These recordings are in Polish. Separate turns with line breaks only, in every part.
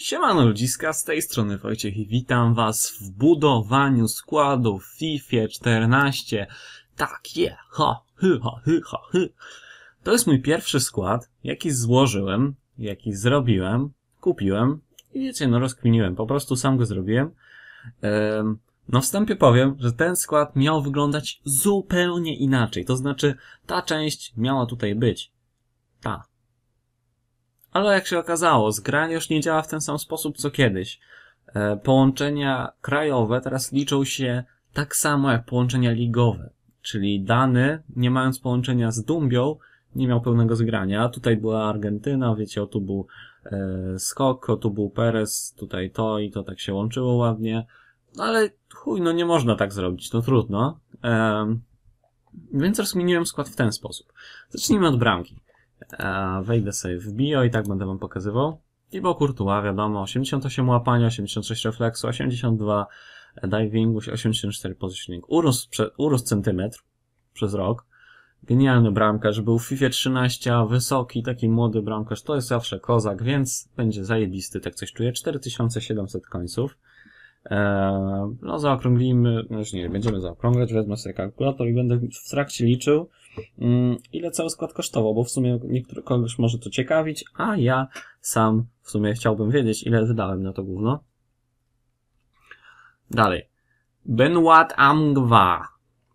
Siemano ludziska, z tej strony Wojciech i witam was w budowaniu składu FIFA 14. Tak, je, ha, hy, ha, hy, ha, hy. To jest mój pierwszy skład, jaki złożyłem, jaki zrobiłem, kupiłem i wiecie, no rozkminiłem, po prostu sam go zrobiłem. Ehm, no wstępie powiem, że ten skład miał wyglądać zupełnie inaczej, to znaczy ta część miała tutaj być. Ta, ale jak się okazało, zgranie już nie działa w ten sam sposób co kiedyś. E, połączenia krajowe teraz liczą się tak samo jak połączenia ligowe. Czyli dany, nie mając połączenia z Dumbią, nie miał pełnego zgrania. Tutaj była Argentyna, wiecie, o tu był e, Skok, o tu był Perez, tutaj to i to tak się łączyło ładnie. No ale chuj, no nie można tak zrobić, to trudno. E, więc rozkminiłem skład w ten sposób. Zacznijmy od bramki. Wejdę sobie w bio i tak będę wam pokazywał. I bo Courtois, wiadomo, 88 łapania, 86 refleksu, 82 divingu, 84 positioning. Urósł, urósł centymetr przez rok. Genialny bramkarz, był w FIFA 13, wysoki, taki młody bramkarz, to jest zawsze kozak, więc będzie zajebisty, tak coś czuję. 4700 końców. Eee, no zaokrąglimy, no już nie, będziemy zaokrąglać, wezmę sobie kalkulator i będę w trakcie liczył, ile cały skład kosztował, bo w sumie niektórych kogoś może to ciekawić, a ja sam w sumie chciałbym wiedzieć, ile wydałem na to gówno. Dalej. Benoit Amgwa.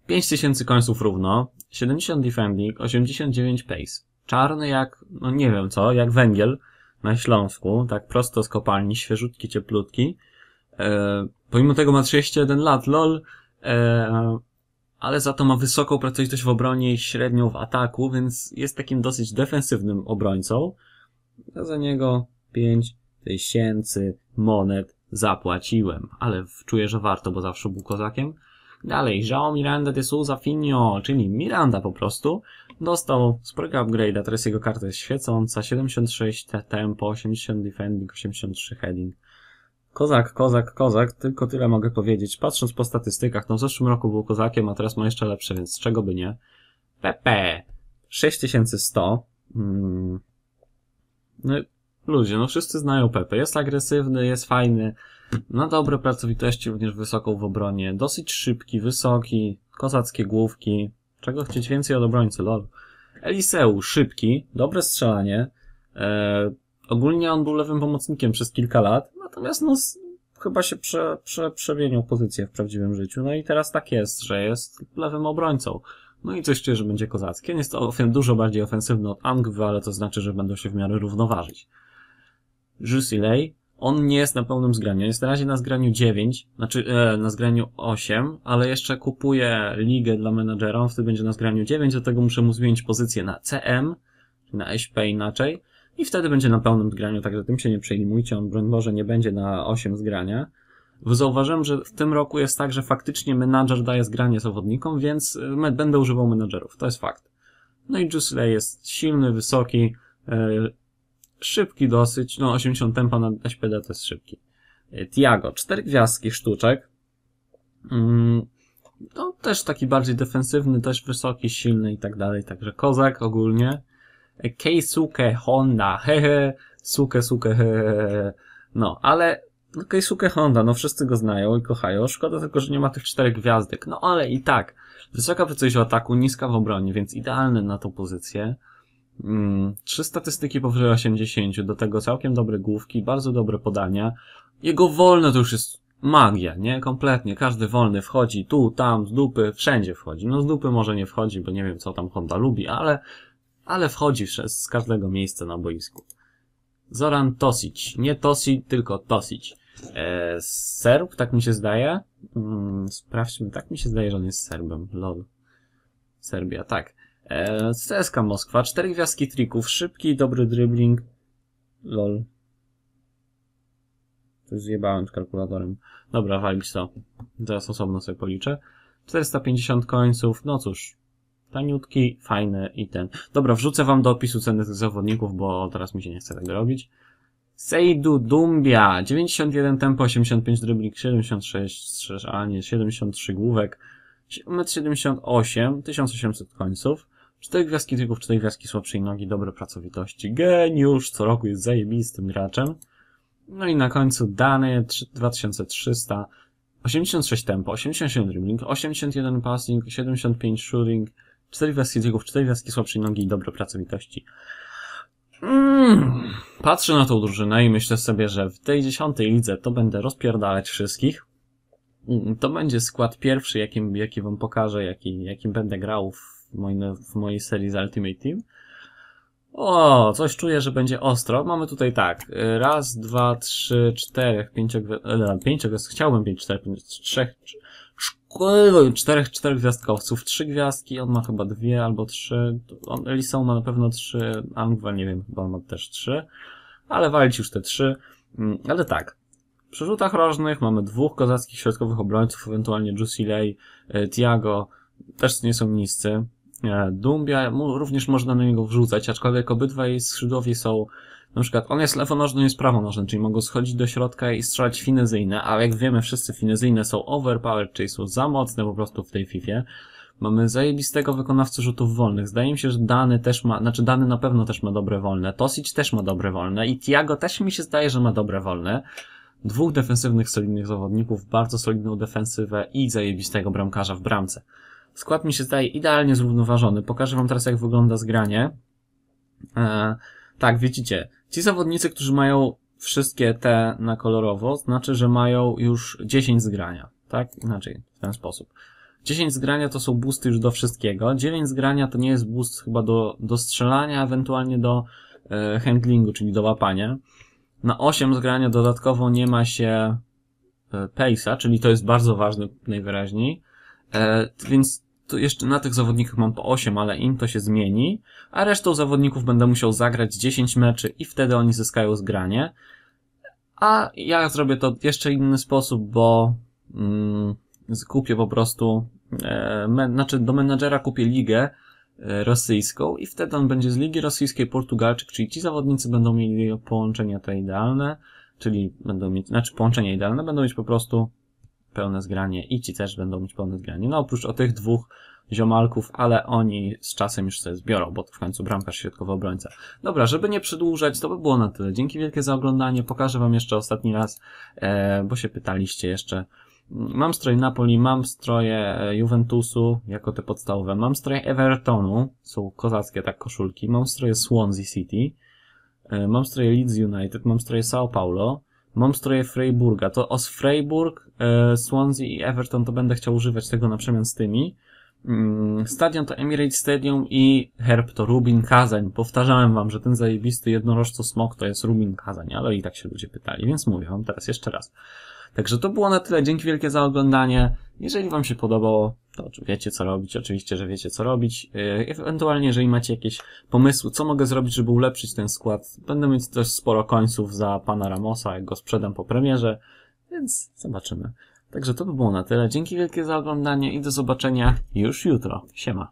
5000 końców równo, 70 defending, 89 pace. Czarny jak, no nie wiem co, jak węgiel na Śląsku, tak prosto z kopalni, świeżutki, cieplutki. E, pomimo tego ma 31 lat, lol, e, ale za to ma wysoką pracowitość w obronie i średnią w ataku, więc jest takim dosyć defensywnym obrońcą. Ja za niego 5 tysięcy monet zapłaciłem, ale czuję, że warto, bo zawsze był kozakiem. Dalej, João Miranda de Souza Finio, czyli Miranda po prostu, dostał sporego upgrade'a, teraz jego karta jest świecąca, 76 tempo, 80 defending, 83 heading. Kozak, kozak, kozak, tylko tyle mogę powiedzieć. Patrząc po statystykach, no w zeszłym roku był kozakiem, a teraz ma jeszcze lepsze, więc z czego by nie. PP 6100. Hmm. No, ludzie, no wszyscy znają Pepe. Jest agresywny, jest fajny, ma dobre pracowitości, również wysoką w obronie, dosyć szybki, wysoki, kozackie główki. Czego chcieć więcej od obrońcy, lol. Eliseu, szybki, dobre strzelanie. E, ogólnie on był lewym pomocnikiem przez kilka lat, natomiast no, chyba się prze, prze, przemienił pozycję w prawdziwym życiu. No i teraz tak jest, że jest lewym obrońcą. No i coś czuję, że będzie kozackie. Jest to dużo bardziej ofensywny od Angwy, ale to znaczy, że będą się w miarę równoważyć. Jusilei, on nie jest na pełnym zgraniu. Jest na razie na zgraniu 9, znaczy e, na zgraniu 8, ale jeszcze kupuje ligę dla menadżera, on wtedy będzie na zgraniu 9, do tego muszę mu zmienić pozycję na CM, na SP inaczej i wtedy będzie na pełnym zgraniu, także tym się nie przejmujcie, on broń Boże nie będzie na 8 zgrania. Zauważyłem, że w tym roku jest tak, że faktycznie menadżer daje zgranie zawodnikom, więc e, będę używał menadżerów, to jest fakt. No i Jusilei jest silny, wysoki, e, szybki dosyć, no 80 tempa na SPD to jest szybki. E, Tiago, 4 gwiazdki sztuczek. Mm, no też taki bardziej defensywny, też wysoki, silny i tak dalej, także kozak ogólnie. Keisuke Honda, hehe, suke, suke, hehe. No, ale no, Keisuke Honda, no wszyscy go znają i kochają. Szkoda tylko, że nie ma tych czterech gwiazdek. No ale i tak, wysoka prędkość ataku, niska w obronie, więc idealny na tą pozycję. Mm, trzy statystyki powyżej 80, do tego całkiem dobre główki, bardzo dobre podania. Jego wolne to już jest magia, nie? Kompletnie. Każdy wolny wchodzi tu, tam, z dupy, wszędzie wchodzi. No z dupy może nie wchodzi, bo nie wiem co tam Honda lubi, ale ale wchodzi z każdego miejsca na boisku. Zoran Tosic. Nie Tosic, tylko Tosic. E, Serb, tak mi się zdaje. Mm, sprawdźmy, tak mi się zdaje, że on jest Serbem. Lol. Serbia, tak. E, CSKA Moskwa. Cztery gwiazdki trików. Szybki, dobry dribbling. Lol. Coś zjebałem z kalkulatorem. Dobra, walić to. Zaraz osobno sobie policzę. 450 końców. No cóż, taniutki, fajny i ten. Dobra, wrzucę wam do opisu ceny tych zawodników, bo teraz mi się nie chce tego robić. Seidu Dumbia, 91 tempo, 85 dribbling, 76 strzeżanie, 73 główek, 1,78 m, 1800 końców, 4 gwiazdki tyków, 4 gwiazdki słabszej nogi, dobre pracowitości, geniusz, co roku jest zajebistym graczem. No i na końcu dane 3- 2300, 86 tempo, 87 dribbling, 81 passing, 75 shooting, 4 gwiazdki biegów, 4 gwiazdki słabszej nogi i dobre pracowitości. Mm. Patrzę na tą drużynę i myślę sobie, że w tej dziesiątej lidze to będę rozpierdalać wszystkich. Mm, To będzie skład pierwszy, jakim, jaki wam pokażę, jaki, jakim będę grał w, moj, w mojej serii z Ultimate Team. O, coś czuję, że będzie ostro. Mamy tutaj tak. Raz, dwa, trzy, czterech, pięciogwiazdkowych. Pięciogwiazdkowych. Chciałbym pięć, czterech, pięć, trzech, czterech, czterech gwiazdkowców. Trzy gwiazdki, on ma chyba dwie albo trzy. On, Elisą ma na pewno trzy. Angwa, nie wiem, chyba on ma też trzy. Ale walić już te trzy. Mm, Ale tak. Przy rzutach rożnych mamy dwóch kozackich środkowych obrońców, ewentualnie Jusilei, y, Tiago. Też nie są niscy. Dumbia również można na niego wrzucać, aczkolwiek obydwaj skrzydłowi są, na przykład on jest lewonożny, jest prawonożny, czyli mogą schodzić do środka i strzelać finezyjne, a jak wiemy wszyscy finezyjne są overpowered, czyli są za mocne po prostu w tej Fifie. Mamy zajebistego wykonawcę rzutów wolnych. Zdaje mi się, że Dany też ma, znaczy Dany na pewno też ma dobre wolne, Tosic też ma dobre wolne i Tiago też mi się zdaje, że ma dobre wolne. Dwóch defensywnych, solidnych zawodników, bardzo solidną defensywę i zajebistego bramkarza w bramce. Skład mi się zdaje idealnie zrównoważony. Pokażę wam teraz, jak wygląda zgranie. E, tak, widzicie, ci zawodnicy, którzy mają wszystkie te na kolorowo, znaczy, że mają już 10 zgrania. Tak? Inaczej, w ten sposób. 10 zgrania to są boosty już do wszystkiego. 9 zgrania to nie jest boost chyba do, do strzelania, ewentualnie do e, handlingu, czyli do łapania. Na 8 zgrania dodatkowo nie ma się e, pace'a, czyli to jest bardzo ważne najwyraźniej. E, więc tu jeszcze na tych zawodnikach mam po 8, ale im to się zmieni, a resztą zawodników będę musiał zagrać 10 meczy i wtedy oni zyskają zgranie. A ja zrobię to w jeszcze inny sposób, bo mm, kupię po prostu, e, znaczy do menadżera kupię ligę e, rosyjską i wtedy on będzie z ligi rosyjskiej Portugalczyk, czyli ci zawodnicy będą mieli połączenia te idealne, czyli będą mieć, znaczy połączenia idealne, będą mieć po prostu pełne zgranie i ci też będą mieć pełne zgranie. No oprócz o tych dwóch ziomalków, ale oni z czasem już sobie zbiorą, bo to w końcu bramkarz środkowy obrońca. Dobra, żeby nie przedłużać, to by było na tyle. Dzięki wielkie za oglądanie. Pokażę wam jeszcze ostatni raz, e, bo się pytaliście jeszcze. Mam stroje Napoli, mam stroje e, Juventusu, jako te podstawowe. Mam stroje Evertonu, są kozackie tak koszulki. Mam stroje Swansea City. E, Mam stroje Leeds United, mam stroje Sao Paulo. Mam stroje Freiburga. To os Freiburg, e, Swansea i Everton to będę chciał używać tego na przemian z tymi. Mm, Stadion to Emirates Stadium i herb to Rubin Kazań. Powtarzałem wam, że ten zajebisty jednorożco smok to jest Rubin Kazań, ale i tak się ludzie pytali, więc mówię wam teraz jeszcze raz. Także to było na tyle. Dzięki wielkie za oglądanie. Jeżeli wam się podobało, to wiecie co robić. Oczywiście, że wiecie co robić. Yy, Ewentualnie, jeżeli macie jakieś pomysły, co mogę zrobić, żeby ulepszyć ten skład, będę mieć też sporo końców za pana Ramosa, jak go sprzedam po premierze, więc zobaczymy. Także to by było na tyle. Dzięki wielkie za oglądanie i do zobaczenia już jutro. Siema.